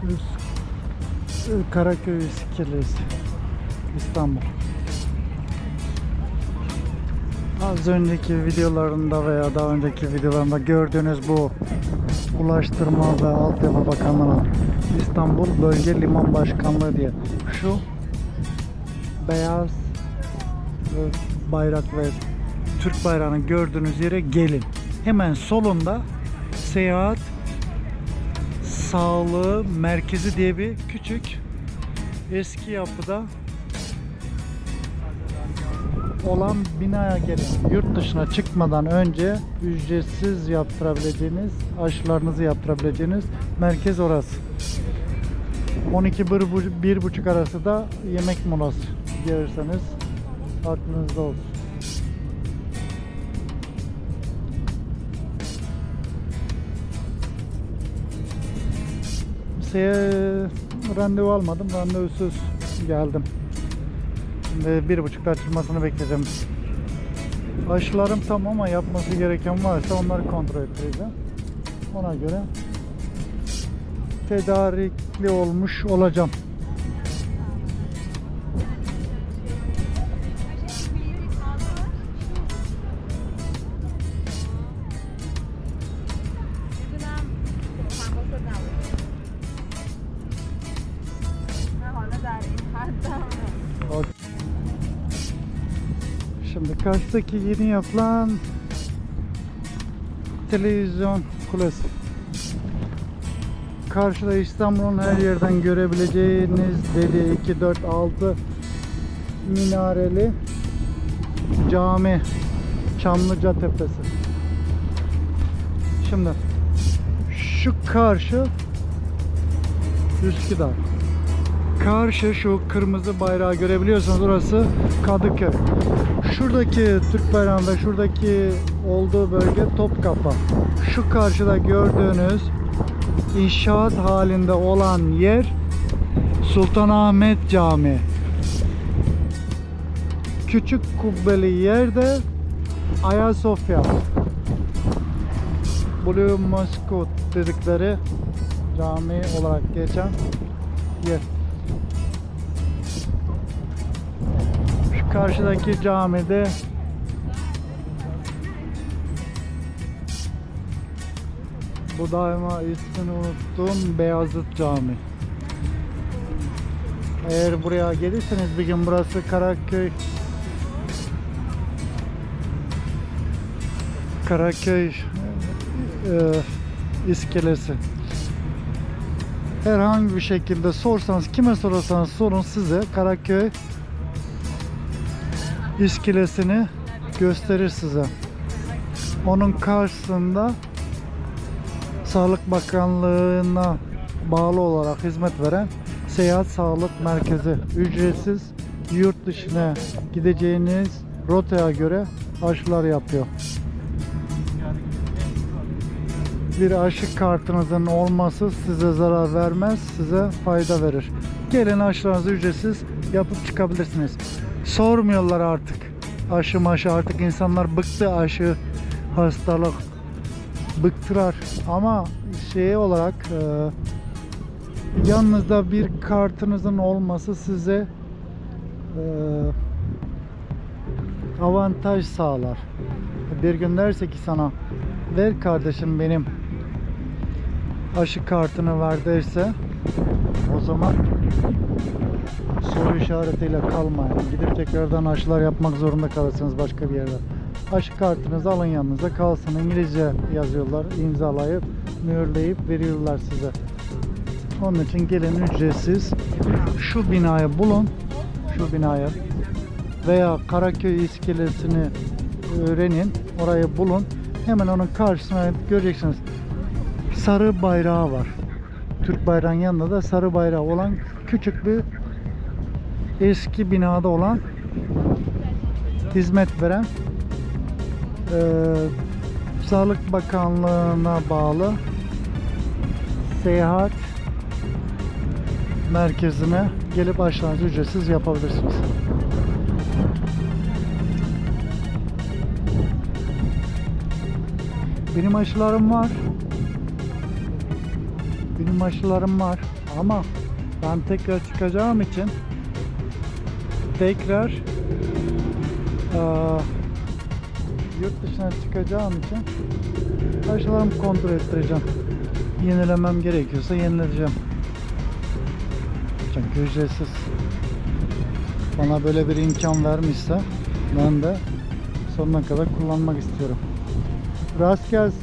E, Karaköy İskelesi İstanbul. Az önceki videolarında veya daha önceki videolarında gördüğünüz bu Ulaştırma ve Altyapı Bakanlığı İstanbul Bölge Liman Başkanlığı diye şu beyaz bayrak ve Türk bayrağını gördüğünüz yere gelin. Hemen solunda seyahat sağlığı merkezi diye bir küçük eski yapıda olan binaya gelin. Yurt dışına çıkmadan önce ücretsiz yaptırabileceğiniz, aşılarınızı yaptırabileceğiniz merkez orası. 12 bir buçuk arası da yemek molası gelirseniz aklınızda olsun. Şeye randevu almadım, randevusuz geldim. Şimdi bir buçukta açılmasını bekleyeceğim. Aşılarım tam ama yapması gereken varsa onları kontrol ettireceğim. Ona göre tedarikli olmuş olacağım. Karşıdaki yeni yapılan televizyon kulesi. Karşıda İstanbul'un her yerden görebileceğiniz deli 2, 4, 6 minareli cami Çamlıca Tepesi. Şimdi şu karşı Üsküdar. Karşı şu kırmızı bayrağı görebiliyorsunuz orası Kadıköy. Şuradaki Türk bayrağında şuradaki olduğu bölge Topkapı. Şu karşıda gördüğünüz inşaat halinde olan yer Sultanahmet Camii. Küçük kubbeli yerde Ayasofya. Blue Mosque dedikleri cami olarak geçen yer. Karşıdaki camide bu daima ismini unuttuğum Beyazıt Cami. Eğer buraya gelirseniz bir gün burası Karaköy Karaköy e, iskelesi. Herhangi bir şekilde sorsanız kime sorarsanız sorun size Karaköy iskelesini gösterir size. Onun karşısında Sağlık Bakanlığı'na bağlı olarak hizmet veren Seyahat Sağlık Merkezi ücretsiz yurt dışına gideceğiniz rotaya göre aşılar yapıyor. Bir aşı kartınızın olması size zarar vermez, size fayda verir. Gelin aşılarınızı ücretsiz yapıp çıkabilirsiniz. Sormuyorlar artık. Aşı maşı artık insanlar bıktı aşı hastalık bıktırar ama şey olarak e, yanınızda bir kartınızın olması size e, avantaj sağlar. Bir gün derse ki sana ver kardeşim benim aşı kartını ver derse o zaman soru işaretiyle kalmayın. Gidip tekrardan aşılar yapmak zorunda kalırsınız başka bir yerde. Aşı kartınızı alın yanınıza kalsın. İngilizce yazıyorlar. imzalayıp mühürleyip veriyorlar size. Onun için gelin ücretsiz şu binayı bulun. Şu binayı veya Karaköy iskelesini öğrenin. Orayı bulun. Hemen onun karşısına göreceksiniz. Sarı bayrağı var. Türk bayrağının yanında da sarı bayrağı olan küçük bir eski binada olan hizmet veren eee, Sağlık Bakanlığı'na bağlı seyahat merkezine gelip aşılarınızı ücretsiz yapabilirsiniz. Benim aşılarım var. Benim aşılarım var. Ama ben tekrar çıkacağım için tekrar eee, yurt dışına çıkacağım için aşılarımı kontrol ettireceğim. Yenilemem gerekiyorsa yenileceğim. Çünkü ücretsiz. Bana böyle bir imkan vermişse ben de sonuna kadar kullanmak istiyorum. Rast gelsin.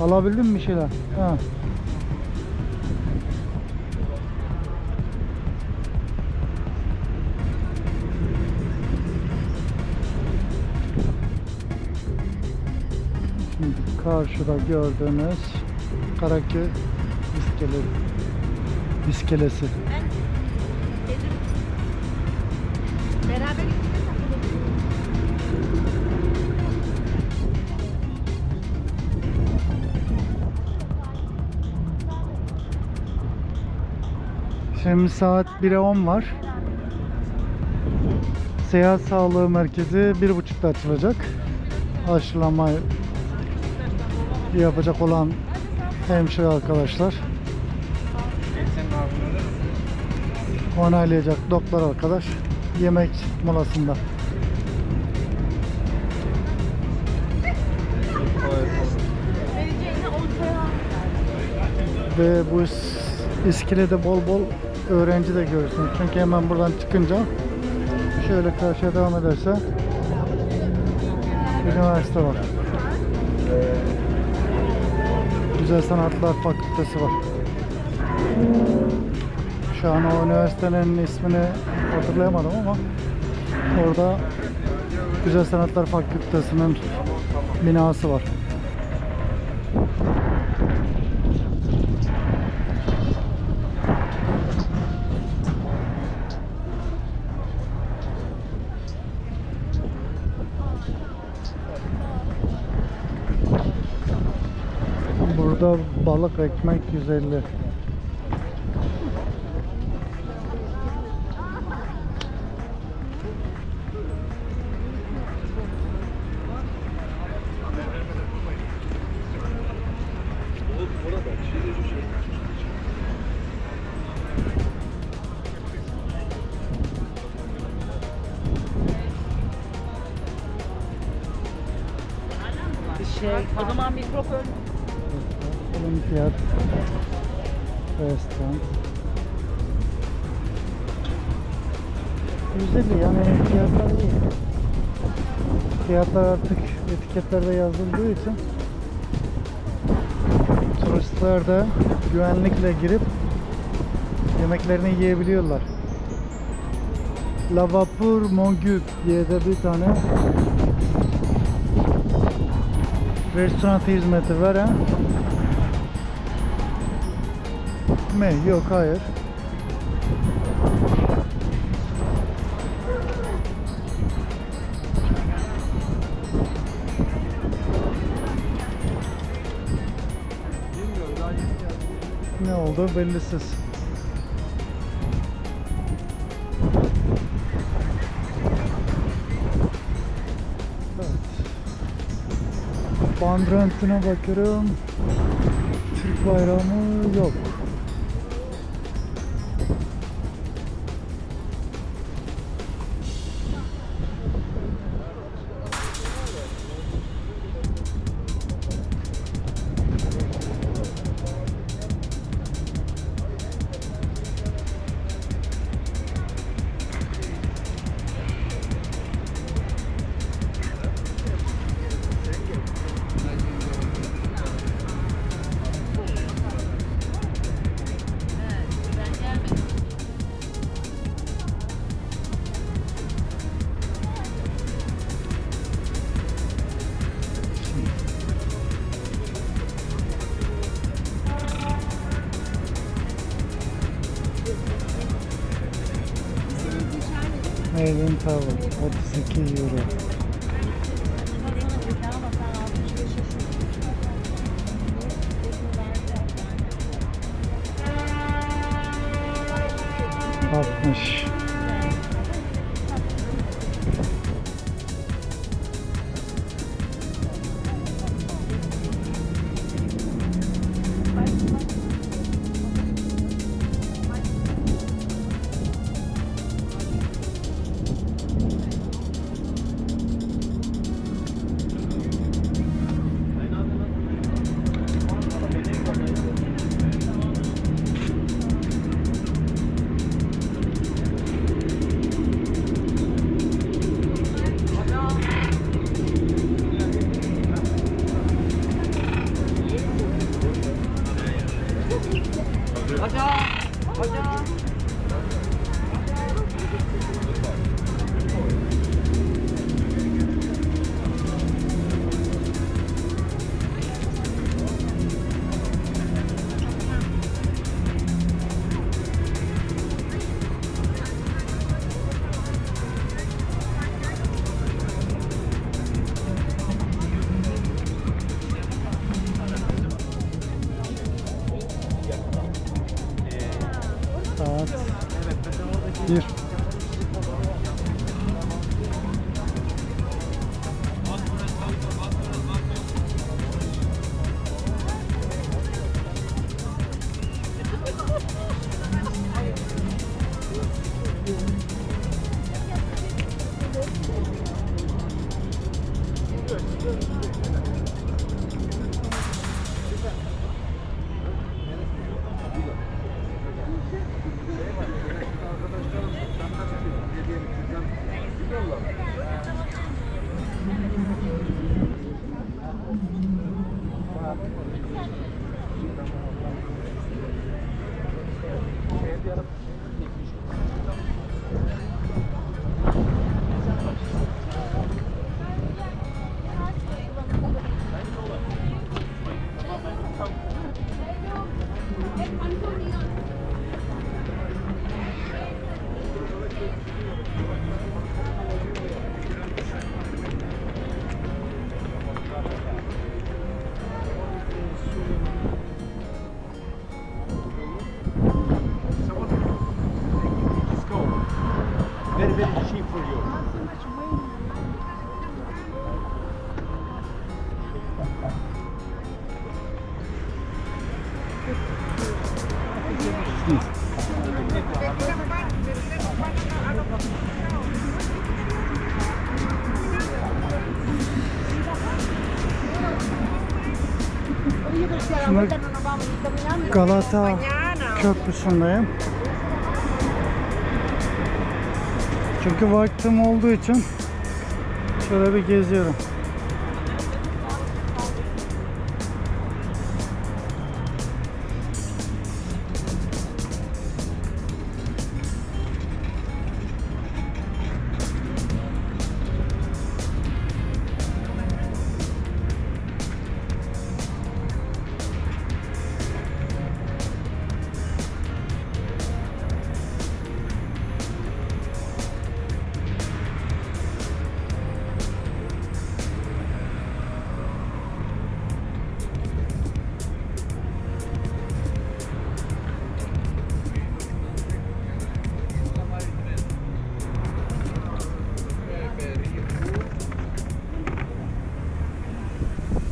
Alabildin mi şeyler? Ha. Karşıda gördüğünüz Karaköy iskele, iskelesi. Ben dedim beraber ikimiz. Şimdi saat 1'e 10 var. Seyahat Sağlığı Merkezi 1.30'da açılacak. Aşılama yapacak olan hemşire arkadaşlar. Onaylayacak doktor arkadaş yemek molasında. Ve bu is- iskelede bol bol öğrenci de görürsünüz. Çünkü hemen buradan çıkınca şöyle karşıya devam ederse üniversite var. Güzel Sanatlar Fakültesi var. Şu an o üniversitenin ismini hatırlayamadım ama orada Güzel Sanatlar Fakültesi'nin binası var. Balık ekmek 150. Şey, o zaman mikrofon Olimpiyat Restoran. Güzel yani fiyatlar iyi. Fiyatlar artık etiketlerde yazıldığı için turistler de güvenlikle girip yemeklerini yiyebiliyorlar. Lavapur Mongup diye de bir tane restoran hizmeti veren mi? Yok hayır. Ne oldu bellisiz. Evet. Bandrentine bakıyorum. Türk bayrağı? Yok. İn Tavuk 32 euro. Şimdi Galata Köprüsü'ndeyim. Çünkü vaktim olduğu için şöyle bir geziyorum.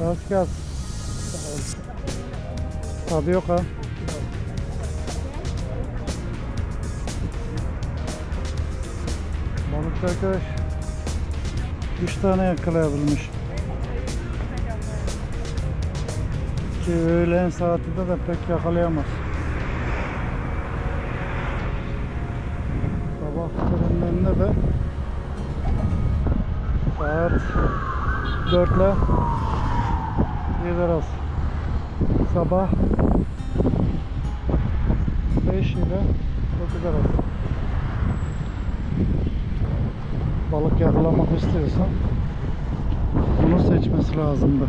Gaz gaz. Tadı yok ha. Balıkçı arkadaş 3 tane yakalayabilmiş. Ki öğlen saatinde de pek yakalayamaz. Sabah fırınlarında da saat 4 ile 7 arası. Sabah 5 ile 9 arası. Balık yakalamak istiyorsan bunu seçmesi lazımdı.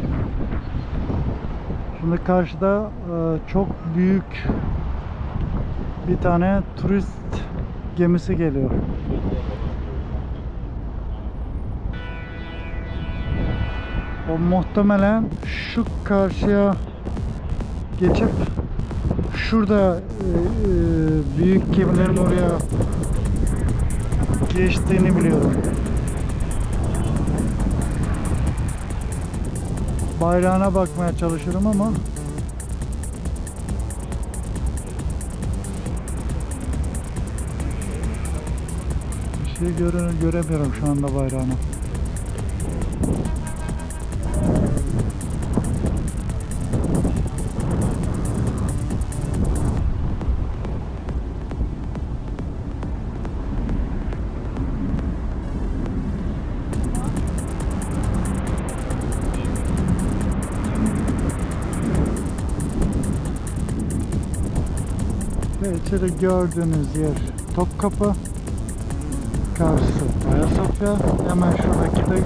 Şimdi karşıda e, çok büyük bir tane turist gemisi geliyor. O muhtemelen şu karşıya geçip şurada e, e, büyük gemilerin oraya geçtiğini biliyorum. Bayrağına bakmaya çalışıyorum ama bir şey göre, göremiyorum şu anda bayrağını. İçeri gördüğünüz yer Topkapı. Karşısı Ayasofya. Hemen şuradaki de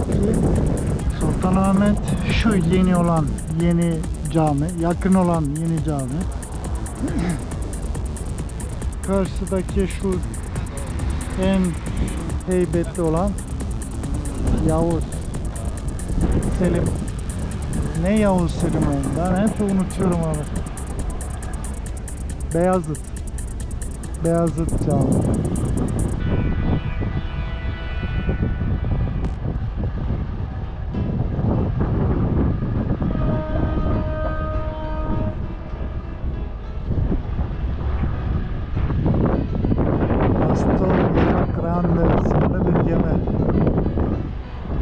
Sultanahmet. Şu yeni olan yeni cami. Yakın olan yeni cami. Karşıdaki şu en heybetli olan Yavuz Selim. Ne Yavuz Selim oğlum? Ben hep unutuyorum abi. Beyazıt. Beyazıt Camii.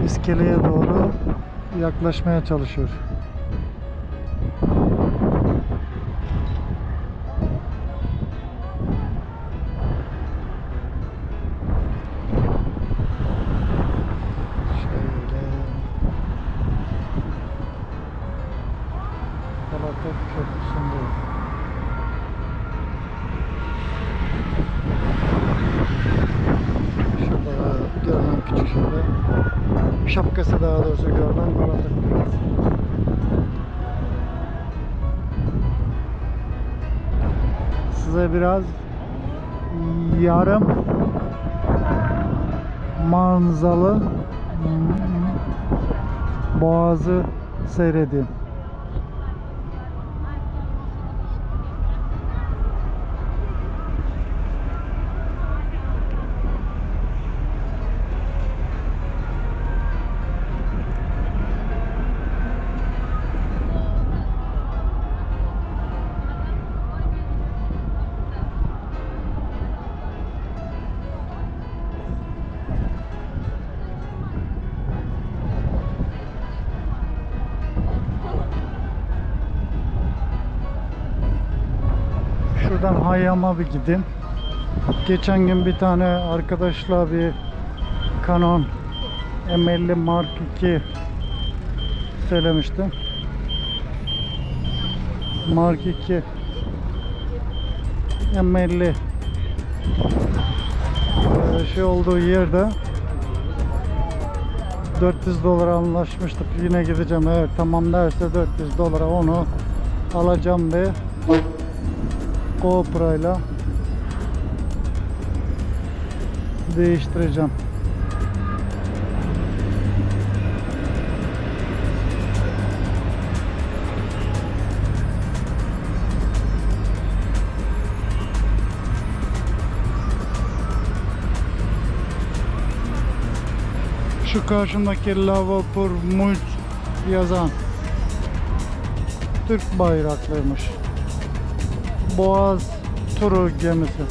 İskeleye doğru yaklaşmaya çalışıyor. Yarım manzalı boğazı seyredin. Şuradan Hayyam'a bir gideyim. Geçen gün bir tane arkadaşla bir Canon M50 Mark II söylemiştim. Mark II M50 Ee, şey olduğu yerde 400 dolara anlaşmıştık. Yine gideceğim. Evet tamam derse 400 dolara onu alacağım ve GoPro ile değiştireceğim. Şu karşımdaki Lava pour Mult yazan Türk bayraklıymış. Boğaz turu gemisi.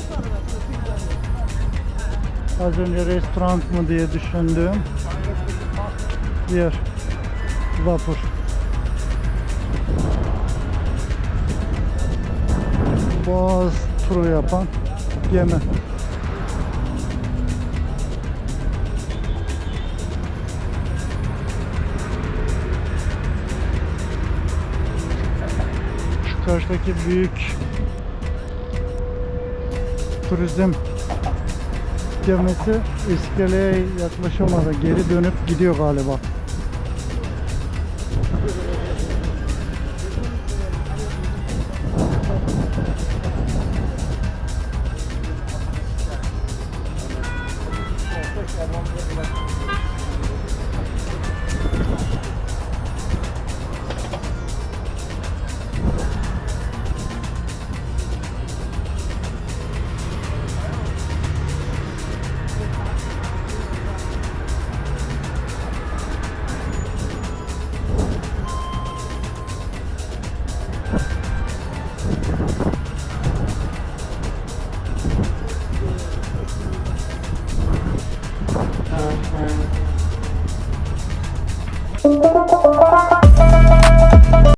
Az önce restoran mı diye düşündüğüm yer. Vapur. Boğaz turu yapan gemi. Şu karşıdaki büyük turizm gemisi iskeleye yaklaşamadı. Geri dönüp gidiyor galiba. Thank you.